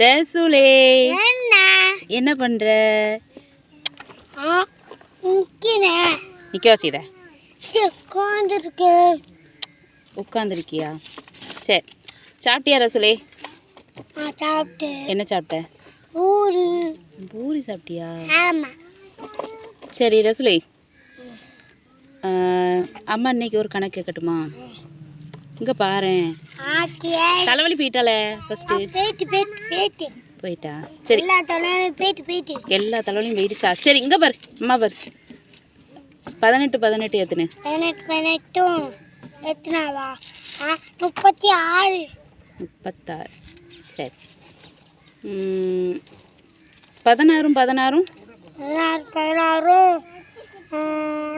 ரசூலே. என்ன? பண்ற? நிக்க வச்சுத உட்காந்துருக்கு. உட்காந்துருக்கியா? சரி சாப்பிட்டியா ரசூலே? சாப்பிட்டேன் என்ன சாப்பிட்ட? ஊரு பூரி சாப்பிட்டியா? ஆமாம் சரி ரசூலே. அம்மா இன்னைக்கு ஒரு கணக்கு கேட்கட்டுமா? இங்கே ஆக்கியே. தலைவலி போயிட்டாலே ஃபஸ்ட்டு போயிட்டா சரி. எல்லா தலைவலியும் வெயிட்டு சா சரி இங்கே பாரு அம்மா பாரு. பதினெட்டு பதினெட்டு எத்தனை பதினெட்டு பதினெட்டும் எத்தனாவா முப்பத்தி ஆறு. முப்பத்தாறு. சரி. பதினாறும் பதினாறும்? பதினாறு பதினாறும்.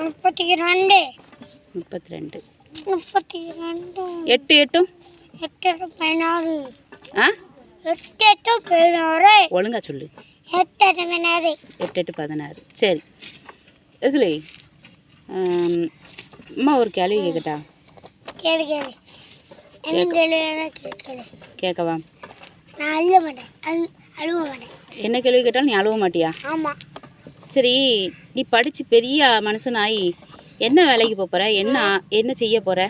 முப்பத்தி ரெண்டு. முப்பத்தி ரெண்டு. முப்பத்தி ரெண்டும் எட்டு எட்டும் எட்டு? எட்டு பதினாறு. ஆ? எட்டு எட்டு பதினாறு. ஒழுங்கா சொல்லு. எட்டு எட்டு பதினாறு. எட்டு எட்டு பதினாறு. சரி. ஆம், அம்மா ஒரு கேள்வி கேட்கட்டா கேளு கேளு. என்ன கேளு என்ன கேளு கேளு. கேட்கவா நான் அழுக மாட்டேன். அழு அழுவ மாட்டேன். என்ன கேள்வி கேட்டாலும் நீ அழுவ மாட்டியா? ஆமாம் சரி நீ படித்து பெரிய மனுஷனாயி என்ன வேலைக்கு போக போகிற என்ன என்ன செய்ய போகிற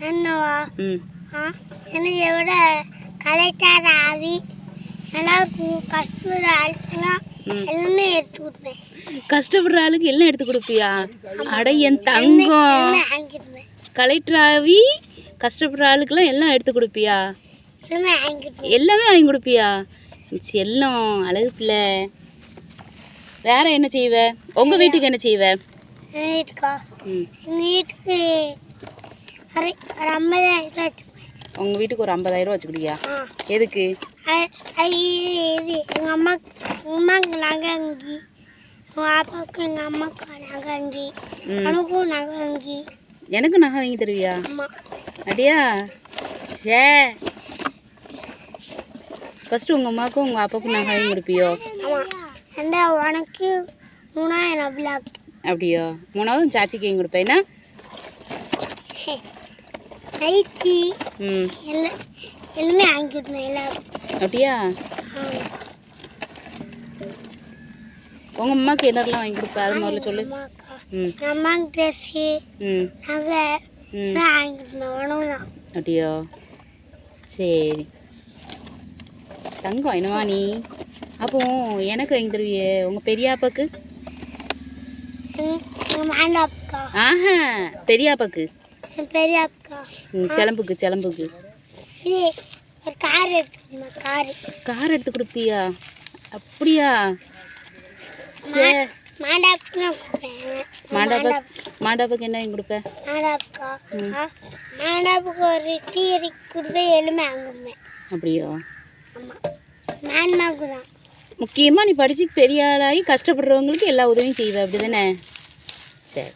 என்னவா? ம். ஆ? என்னைய விட கலைத்தார ஆவி எல்லாருக்கும் கஷ்டப்பட ஆளுக்குலாம் ம். எல்லாமே எடுத்து கொடுப்பேன். கஷ்டப்படுற ஆளுக்கு எல்லாம் எடுத்து கொடுப்பியா? அட என் எல்லாமே தங்கம். கலெக்டர் ஆகி கஷ்டப்படுற ஆளுக்கெல்லாம் எல்லாம் எடுத்து கொடுப்பியா? எல்லாமே எல்லாமே வாங்கி கொடுப்பியா? செல்லம் அழகு பிள்ளை. வேற என்ன செய்வ? உங்க வீட்டுக்கு என்ன செய்வ? வீட்டுக்கா? எங்கள் வீட்டுக்கு ஒரு ஐம்பதாயிரம் ரூபா வச்சுப்பேன் உங்க வீட்டுக்கு ஒரு ஐம்பதாயிரம் வச்சுக்கிட்டியா எதுக்கு? இது எங்கள் அம்மா அம்மாவுக்கு நகை அங்கி எங்கள் அப்பாவுக்கு எங்கள் அம்மாவுக்கு நகை அங்கி ம். எனக்கும் நகை அங்கி எனக்கு நகை வாங்கி தருவியா அப்படியா? சே. ஃபஸ்ட்டு உங்கள் அம்மாவுக்கும் உங்கள் அப்பாவுக்கும் நகை வாங்கி கொடுப்பியோ அந்த உனக்கு மூணாயிரம் பிளாக் அப்படியோ? மூணாவது சாச்சிக்கு வாங்கி கொடுப்பேன்னா நைட்டி ம். எல்லாம் எல்லாமே வாங்கிடுவேன் எல்லாரும் அப்படியா? உங்கள் அம்மாவுக்கு என்னெல்லாம் வாங்கி கொடுப்ப? அது முதல்ல சொல்லு. ம். அம்மாவுக்கு ட்ரெஸ்ஸு ம். நகை எல்லாம் உணவு தான் அப்படியோ? சரி. தங்கம் என்னவா நீ? அப்போ எனக்கு வாங்கி தருவியே உங்கள் பெரியாப்பாக்கு ஆஹா பெரியாப்பாக்கு ம் சிலம்புக்கு சிலம்புக்கு. ஒரு கார் எடுத்துக்கணுமா காரு. கார் எடுத்து கொடுப்பியா? அப்படியா? சே. மாண்டாப்புக்கு நான். கொடுப்பேன் மாண்டாப்பா மாண்டாப்பாக்கு. என்ன வாங்கி கொடுப்ப? மாண்டாப்புக்கா? மாண்டாப்புக்கு ஒரு டீ கொடுப்பேன் எலுமே வாங்குவேன். அப்படியோ? ஆமாம் மான்மாவுக்கு தான் முக்கியமாக நீ படித்து பெரிய ஆளாகி கஷ்டப்படுறவங்களுக்கு எல்லா உதவியும் செய்வேன் அப்படி தானே சரி.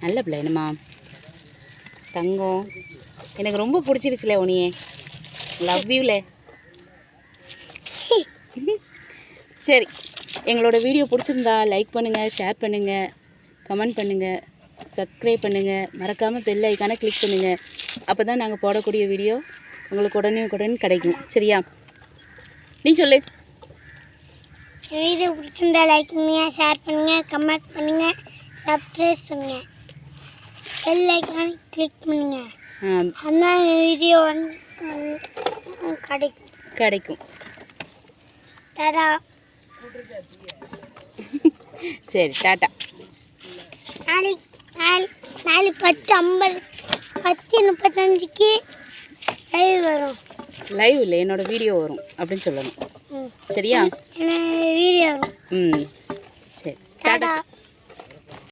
நல்ல பிள்ளை என்னம்மா? தங்கம். எனக்கு ரொம்ப பிடிச்சிருச்சுல உனியே லவ் யூல சரி. எங்களோட வீடியோ பிடிச்சிருந்தா லைக் பண்ணுங்கள் ஷேர் பண்ணுங்கள் கமெண்ட் பண்ணுங்கள் சப்ஸ்கிரைப் பண்ணுங்கள் மறக்காமல் பெல் ஐக்கான கிளிக் பண்ணுங்கள் அப்போ தான் நாங்கள் போடக்கூடிய வீடியோ உங்களுக்கு உடனே உடனே கிடைக்கும். சரியா? நீ சொல்லு. வீடியோ பிடிச்சிருந்தா லைக் பண்ணுங்க ஷேர் பண்ணுங்க கமெண்ட் பண்ணுங்க சப்ஸ்கிரைப் பண்ணுங்க. பெல் ஐக்கானை கிளிக் பண்ணுங்க. ஆ, அந்த வீடியோ கிடைக்கும். கிடைக்கும். தடா சரி டாட்டா நாளைக்கு நாளை நாளை பத்து ஐம்பது பத்து முப்பத்தஞ்சுக்கு லைவ் வரும். லைவ் இல்லை என்னோட வீடியோ வரும். அப்படின்னு சொல்லணும். சரியா? ம் சரி. டாடா.